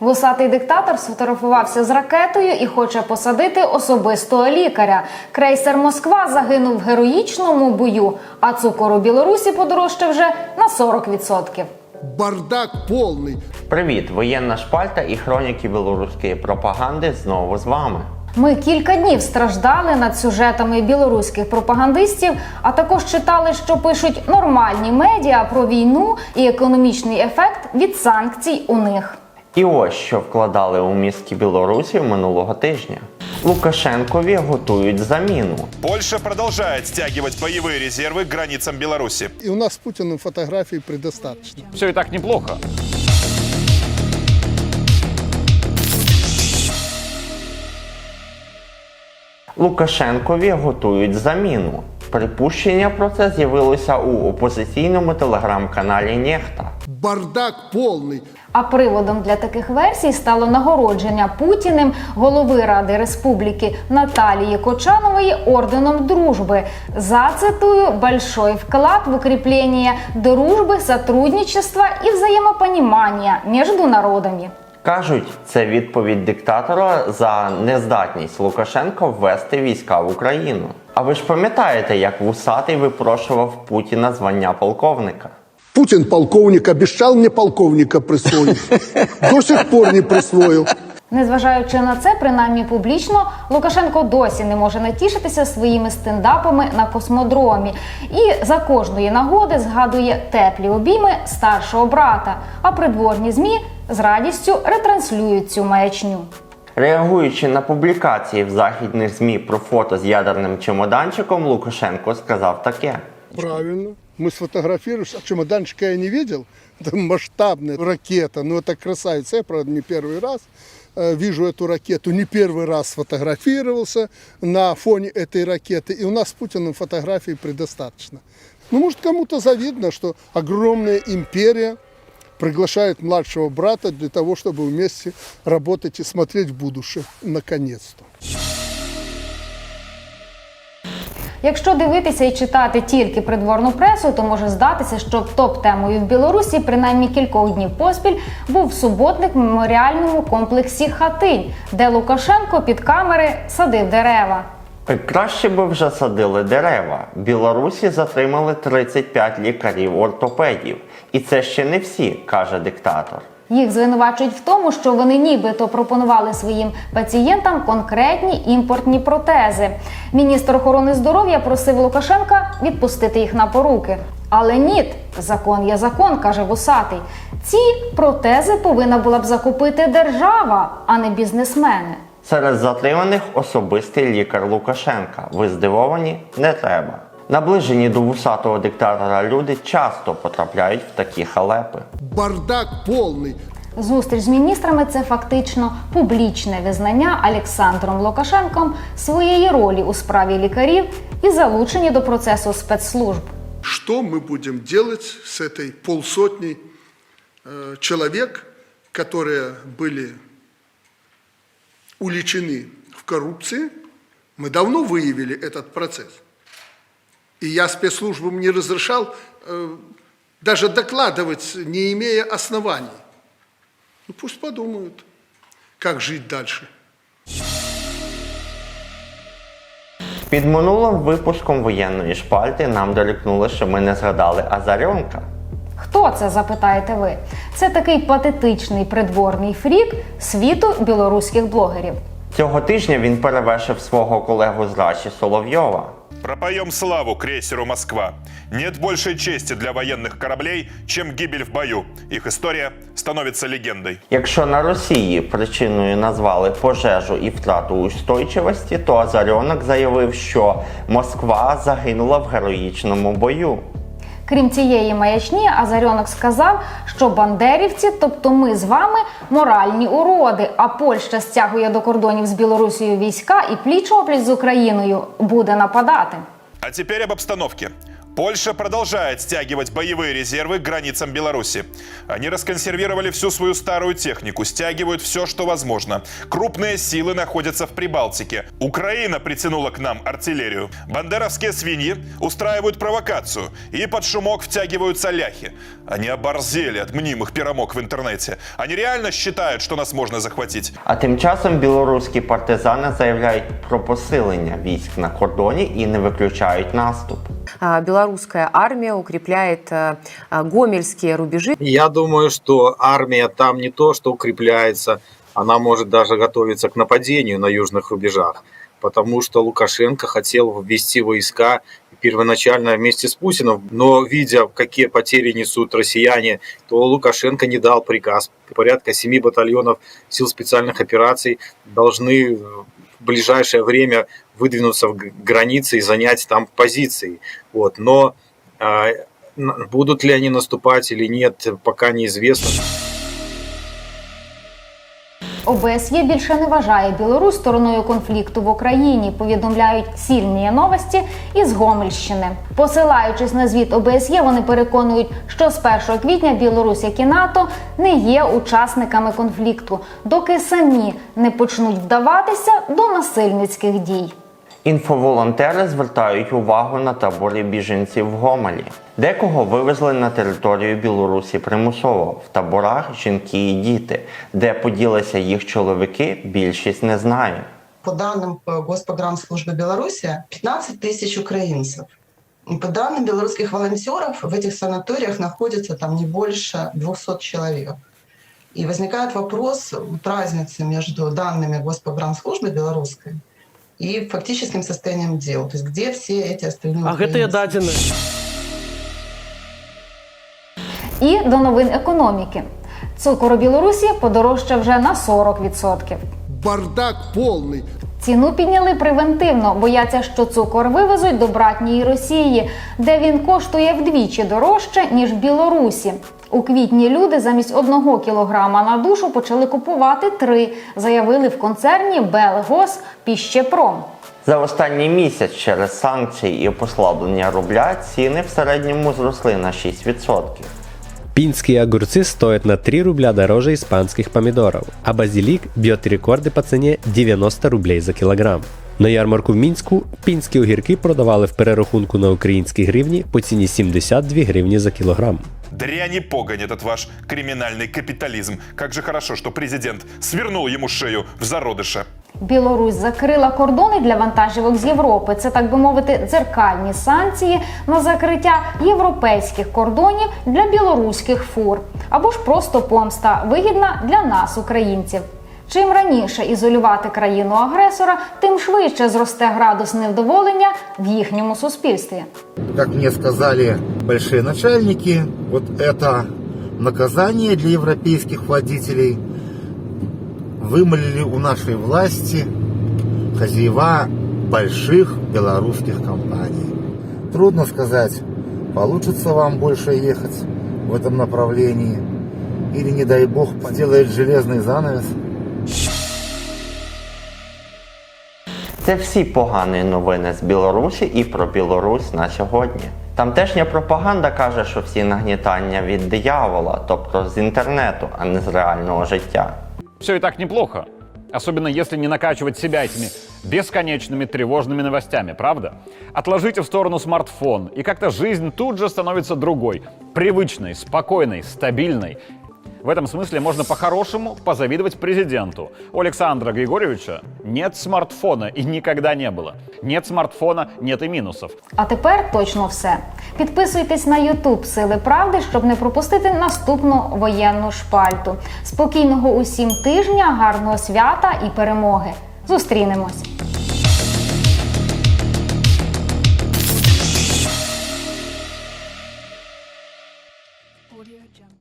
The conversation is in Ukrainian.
Вусатий диктатор сфотографувався з ракетою і хоче посадити особистого лікаря. Крейсер Москва загинув в героїчному бою, а цукор у Білорусі подорожчав вже на 40%. Бардак полный. Привіт, воєнна шпальта і хроніки білоруської пропаганди знову з вами. Ми кілька днів страждали над сюжетами білоруських пропагандистів, а також читали, що пишуть нормальні медіа про війну і економічний ефект від санкцій у них. І ось що вкладали у мізки Білорусі минулого тижня. Лукашенкові готують заміну. Польша продолжает стягивать боевые резервы к границам Беларуси. И у нас с Путиным фотографий предостаточно. Все и так неплохо. Лукашенкові готують заміну. Припущення про це з'явилося у опозиційному телеграм-каналі Нехта. Бардак полный. А приводом для таких версій стало нагородження Путіним голови Ради Республіки Наталії Кочанової орденом дружби. За цитую большой вклад в укріплення дружби, сотрудничества і взаємопонімання між народами. Кажуть, це відповідь диктатора за нездатність Лукашенка ввести війська в Україну. А ви ж пам'ятаєте, як вусатий випрошував Путіна звання полковника? Путин полковник обещал мне полковника присвоить. До сих пор не присвоил. Незважаючи на це, принаймні публічно, Лукашенко досі не може натішитися своїми стендапами на космодромі і за кожної нагоди згадує теплі обійми старшого брата. А придворні змі з радістю ретранслюють цю маячню. Реагуючи на публікації в західних ЗМІ про фото з ядерним чемоданчиком, Лукашенко сказав таке. Правильно. Мы сфотографируешь, а чемоданчика я не видел. Это масштабная ракета. Ну, это красавица. Я, правда, не первый раз э, вижу эту ракету. Не первый раз сфотографировался на фоне этой ракеты. И у нас с Путиным фотографий предостаточно. Ну, может, кому-то завидно, что огромная империя приглашает младшего брата для того, чтобы вместе работать и смотреть в будущее. Наконец-то. Якщо дивитися і читати тільки придворну пресу, то може здатися, що топ-темою в Білорусі принаймні кількох днів поспіль був суботник в меморіальному комплексі Хатинь, де Лукашенко під камери садив дерева. Краще би вже садили дерева. Білорусі затримали 35 лікарів-ортопедів. І це ще не всі, каже диктатор. Їх звинувачують в тому, що вони нібито пропонували своїм пацієнтам конкретні імпортні протези. Міністр охорони здоров'я просив Лукашенка відпустити їх на поруки. Але ні, закон є закон, каже Вусатий. Ці протези повинна була б закупити держава, а не бізнесмени. Серед затриманих особистий лікар Лукашенка. Ви здивовані? Не треба. Наближені до вусатого диктатора люди часто потрапляють в такі халепи. Бардак полный. Зустріч з міністрами це фактично публічне визнання Олександром Лукашенком своєї ролі у справі лікарів і залучені до процесу спецслужб. Что мы будем делать с этой полсотней э, человек, которые были уличены в коррупции? Мы давно выявили этот процесс. И я спецслужбам не разрешал э, даже докладывать, не имея оснований. Ну пусть подумают, как жить дальше. Під минулим випуском воєнної шпальти нам дорікнули, що ми не згадали Азарьонка. Хто це запитаєте ви? Це такий патетичний придворний фрік світу білоруських блогерів. Цього тижня він перевершив свого колегу з Раші Соловйова. Пропоем славу крейсеру «Москва». Нет большей чести для военных кораблей, чем гибель в бою. Их история становится легендой. Якщо на Росії причиною назвали пожежу і втрату устойчивості, то Азарьонок заявив, що Москва загинула в героїчному бою. Крім цієї маячні, Азарьонок сказав, що бандерівці, тобто ми з вами, моральні уроди, а Польща стягує до кордонів з Білорусією війська і пліч опліч з Україною буде нападати. А тепер об обстановке. Польша продолжает стягивать боевые резервы к границам Беларуси. Они расконсервировали всю свою старую технику, стягивают все, что возможно. Крупные силы находятся в Прибалтике. Украина притянула к нам артиллерию. Бандеровские свиньи устраивают провокацию и под шумок втягиваются ляхи. Они оборзели от мнимых пирамок в интернете. Они реально считают, что нас можно захватить. А тим часом білоруські партизани заявляють про посилення військ на кордоні і не виключають наступ. А, Белорусская армия укрепляет а, а, гомельские рубежи. Я думаю, что армия там не то, что укрепляется, она может даже готовиться к нападению на южных рубежах, потому что Лукашенко хотел ввести войска первоначально вместе с Путиным, но видя, какие потери несут россияне, то Лукашенко не дал приказ. Порядка семи батальонов сил специальных операций должны ближайшее время выдвинуться в границы и занять там позиции. Вот. Но будут ли они наступать или нет, пока неизвестно. ОБСЄ більше не вважає Білорусь стороною конфлікту в Україні. Повідомляють сильні новості із Гомельщини. Посилаючись на звіт ОБСЄ, вони переконують, що з 1 квітня Білорусь, як і НАТО, не є учасниками конфлікту, доки самі не почнуть вдаватися до насильницьких дій. Інфоволонтери звертають увагу на табори біженців в Гомелі. Декого вивезли на територію Білорусі примусово в таборах жінки і діти, де поділися їх чоловіки, більшість не знає. По данным э, Госпогранслужбы Беларуси, 15 тысяч украинцев. И По данным белорусских волонтеров, в этих санаториях находится там не больше 200 человек. И возникает вопрос вот разницы между данными Госпогранслужбы белорусской и фактическим состоянием дел. То есть где все эти остальные А гэтыя украинцы? дадзены І до новин економіки. Цукор у Білорусі подорожчав вже на 40%. Бардак полный. Ціну підняли превентивно, бояться, що цукор вивезуть до братньої Росії, де він коштує вдвічі дорожче ніж в Білорусі. У квітні люди замість одного кілограма на душу почали купувати три, заявили в концерні Белгос Піщепром. За останній місяць через санкції і послаблення рубля ціни в середньому зросли на 6%. Пинские огурцы стоят на 3 рубля дороже испанских помидоров, а базилик бьет рекорды по цене 90 рублей за кілограм. На ярмарку в Мінську пінські огірки продавали в перерахунку на українські гривні по ціні 72 гривні за кілограм. Дрянь и погонь этот ваш криминальный капитализм. Как же хорошо, что президент свернул ему шею в зародыше. Білорусь закрила кордони для вантажівок з Європи. Це так би мовити, дзеркальні санкції на закриття європейських кордонів для білоруських фур або ж просто помста вигідна для нас, українців. Чим раніше ізолювати країну агресора, тим швидше зросте градус невдоволення в їхньому суспільстві. как мне сказали большие начальники, вот это наказание для европейских владетелей вымолили у нашей власти хозяева больших белорусских компаний. Трудно сказать, получится вам больше ехать в этом направлении или, не дай бог, сделает железный занавес. Це всі погані новини з Білорусі і про Білорусь на сьогодні. Тамтешня пропаганда каже, що всі нагнітання від диявола, тобто з інтернету, а не з реального життя. Все и так неплохо. Особенно если не накачивать себя этими бесконечными тревожными новостями, правда? Отложите в сторону смартфон, и как-то жизнь тут же становится другой. Привычной, спокойной, стабильной. В этом смысле можно по-хорошему позавидовать президенту. У Александра Григорьевича нет смартфона и никогда не было. Нет смартфона, нет и минусов. А тепер точно все. Підписуйтесь на YouTube Сили Правди, щоб не пропустити наступну воєнну шпальту. Спокійного усім тижня, гарного свята і перемоги. Зустрінемось!